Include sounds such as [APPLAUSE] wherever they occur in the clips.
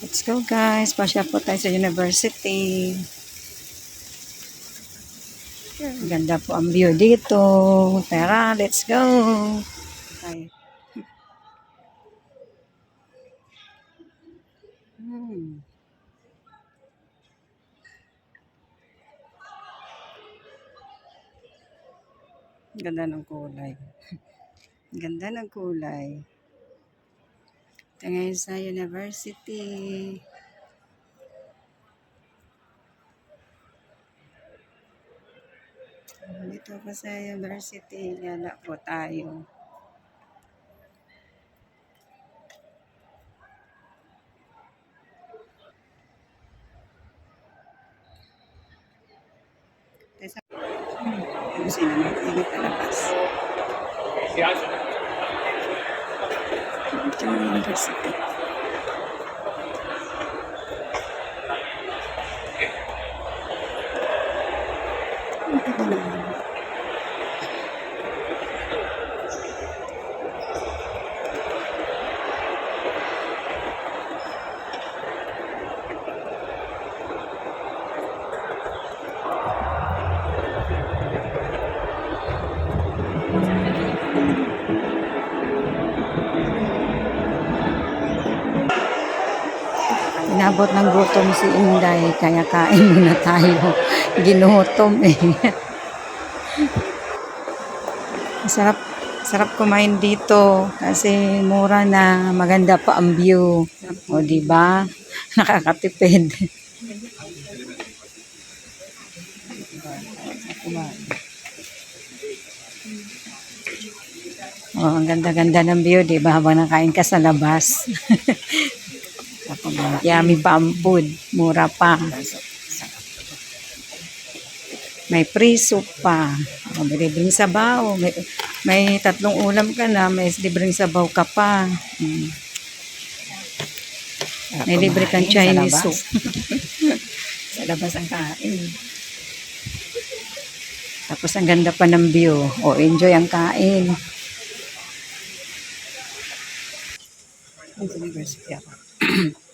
Let's go guys. Pasya po tayo sa university. Ganda po ang view dito. Tara, let's go. Okay. Hmm. Ganda ng kulay. [LAUGHS] Ganda ng kulay. Ito ngayon sa university. Dito pa sa university, yala po tayo. Ano sila mag-ingat na labas? Ito ang university. Ito ba naman? Inabot ng gutom si Inday, kaya kain muna tayo. [LAUGHS] Ginutom eh. Sarap, sarap kumain dito kasi mura na maganda pa ang view. O di ba? [LAUGHS] Nakakatipid. Oh, ang ganda-ganda ng view, di ba? Habang nakain ka sa labas. [LAUGHS] Yummy ang food. Mura pa. May free soup pa. Oh, may libreng sabaw. May, may tatlong ulam ka na. May libreng sabaw ka pa. Mm. May libre kang Chinese soup. [LAUGHS] Sa labas ang kain. Tapos ang ganda pa ng view. O, enjoy ang kain. Sa university ako. [CLEARS THROAT]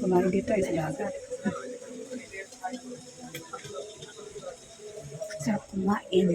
Kumain dito ay sa dagat. Sarap kumain.